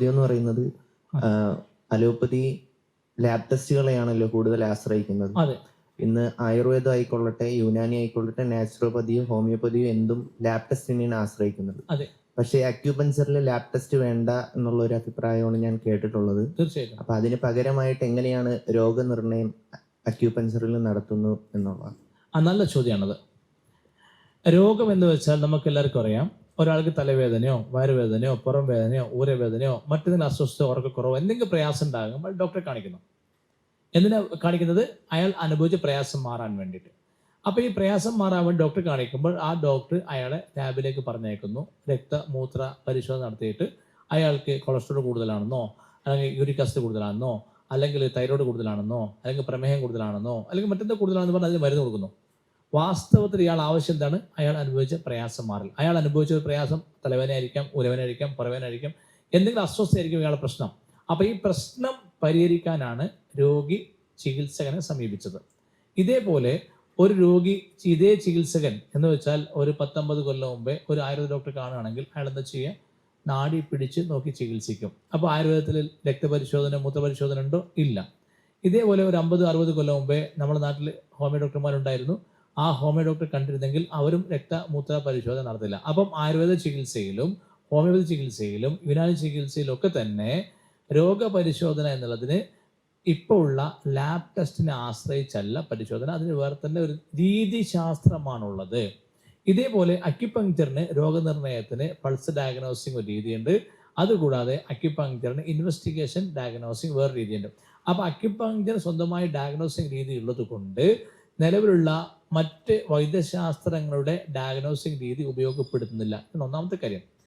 ആദ്യം എന്ന് പറയുന്നത് അലോപ്പതി ലാബ് ടെസ്റ്റുകളെയാണല്ലോ കൂടുതൽ ആശ്രയിക്കുന്നത്. ഇന്ന് ആയുർവേദം ആയിക്കൊള്ളട്ടെ യുനാനി ആയിക്കൊള്ളട്ടെ നാച്ചുറോപ്പതിയും ഹോമിയോപ്പതിയും എന്തും ലാബ് ടെസ്റ്റിനെയാണ് ആശ്രയിക്കുന്നത്. പക്ഷേ അക്യൂപഞ്ചറിൽ ലാബ് ടെസ്റ്റ് വേണ്ട എന്നുള്ള ഒരു അഭിപ്രായമാണ് ഞാൻ കേട്ടിട്ടുള്ളത്. തീർച്ചയായിട്ടും. അപ്പൊ അതിന് പകരമായിട്ട് എങ്ങനെയാണ് രോഗനിർണയം അക്യൂപഞ്ചറിൽ നടത്തുന്നു എന്നുള്ളത്? ആ നല്ല ചോദ്യമാണത്. രോഗം എന്ന് വെച്ചാൽ നമുക്ക് എല്ലാവർക്കും അറിയാം ഒരാൾക്ക് തലവേദനയോ വയറുവേദനയോ പുറം വേദനയോ ഊരവേദനയോ മറ്റെന്തെങ്കിലും അസ്വസ്ഥ ഉറക്കക്കുറവോ എന്തെങ്കിലും പ്രയാസം ഉണ്ടാകുമ്പോൾ ഡോക്ടറെ കാണിക്കുന്നു. എന്തിനാ കാണിക്കുന്നത്? അയാൾ അനുഭവിച്ച പ്രയാസം മാറാൻ വേണ്ടിയിട്ട്. അപ്പോൾ ഈ പ്രയാസം മാറാൻ വേണ്ടി ഡോക്ടർ കാണിക്കുമ്പോൾ ആ ഡോക്ടർ അയാളെ ലാബിലേക്ക് പറഞ്ഞേക്കുന്നു രക്ത മൂത്ര പരിശോധന നടത്തിയിട്ട് അയാൾക്ക് കൊളസ്ട്രോൾ കൂടുതലാണെന്നോ അല്ലെങ്കിൽ യൂറിക് ആസിഡ് കൂടുതലാണെന്നോ അല്ലെങ്കിൽ തൈറോയ്ഡ് കൂടുതലാണെന്നോ അല്ലെങ്കിൽ പ്രമേഹം കൂടുതലാണെന്നോ അല്ലെങ്കിൽ മറ്റെന്താ കൂടുതലാണെന്ന് പറഞ്ഞാൽ അതിന് മരുന്ന് കൊടുക്കുന്നു. വാസ്തവത്തിൽ ഇയാൾ ആവശ്യം എന്താണ്? അയാൾ അനുഭവിച്ച പ്രയാസം മാറൽ. അയാൾ അനുഭവിച്ച ഒരു പ്രയാസം തലവേദനയായിരിക്കാം ഉലവനായിരിക്കാം പുറവേനായിരിക്കാം എന്തെങ്കിലും അസ്വസ്ഥയായിരിക്കും ഇയാളുടെ പ്രശ്നം. അപ്പോൾ ഈ പ്രശ്നം പരിഹരിക്കാനാണ് രോഗി ചികിത്സകനെ സമീപിച്ചത്. ഇതേപോലെ ഒരു രോഗി ഇതേ ചികിത്സകൻ എന്ന് വെച്ചാൽ ഒരു പത്തൊമ്പത് കൊല്ലം മുമ്പേ ഒരു ആയുർവേദ ഡോക്ടർ കാണുകയാണെങ്കിൽ അയാൾ എന്താ ചെയ്യുക? നാടി പിടിച്ച് നോക്കി ചികിത്സിക്കും. അപ്പോൾ ആയുർവേദത്തിൽ രക്തപരിശോധന മൂത്രപരിശോധന ഉണ്ടോ? ഇല്ല. ഇതേപോലെ ഒരു അമ്പത് അറുപത് കൊല്ലം മുമ്പേ നമ്മുടെ നാട്ടിൽ ഹോമിയോ ഡോക്ടർമാരുണ്ടായിരുന്നു. ആ ഹോമിയോ ഡോക്ടർ കണ്ടിരുന്നെങ്കിൽ അവരും രക്തമൂത്ര പരിശോധന നടത്തില്ല. അപ്പം ആയുർവേദ ചികിത്സയിലും ഹോമിയോപതി ചികിത്സയിലും യുനാനി ചികിത്സയിലും ഒക്കെ തന്നെ രോഗപരിശോധന എന്നുള്ളതിന് ഇപ്പോൾ ഉള്ള ലാബ് ടെസ്റ്റിനെ ആശ്രയിച്ചല്ല പരിശോധന. അതിന് വേറെ തന്നെ ഒരു രീതിശാസ്ത്രമാണുള്ളത്. ഇതേപോലെ അക്യുപങ്ക്ചറിന് രോഗനിർണയത്തിന് പൾസ് ഡയഗ്നോസിങ് ഒരു രീതിയുണ്ട്. അതുകൂടാതെ അക്യുപങ്ക്ചറിന് ഇൻവെസ്റ്റിഗേഷൻ ഡയഗ്നോസിങ് വേറെ രീതിയുണ്ട്. അപ്പോൾ അക്യുപങ്ക്ചർ സ്വന്തമായി ഡയഗ്നോസിങ് രീതി ഉള്ളത് കൊണ്ട് നിലവിലുള്ള മറ്റ് വൈദ്യശാസ്ത്രങ്ങളുടെ ഡയഗ്നോസിങ് രീതി ഉപയോഗപ്പെടുത്തുന്നില്ല. എന്ന ഒന്നാമത്തെ കാര്യം.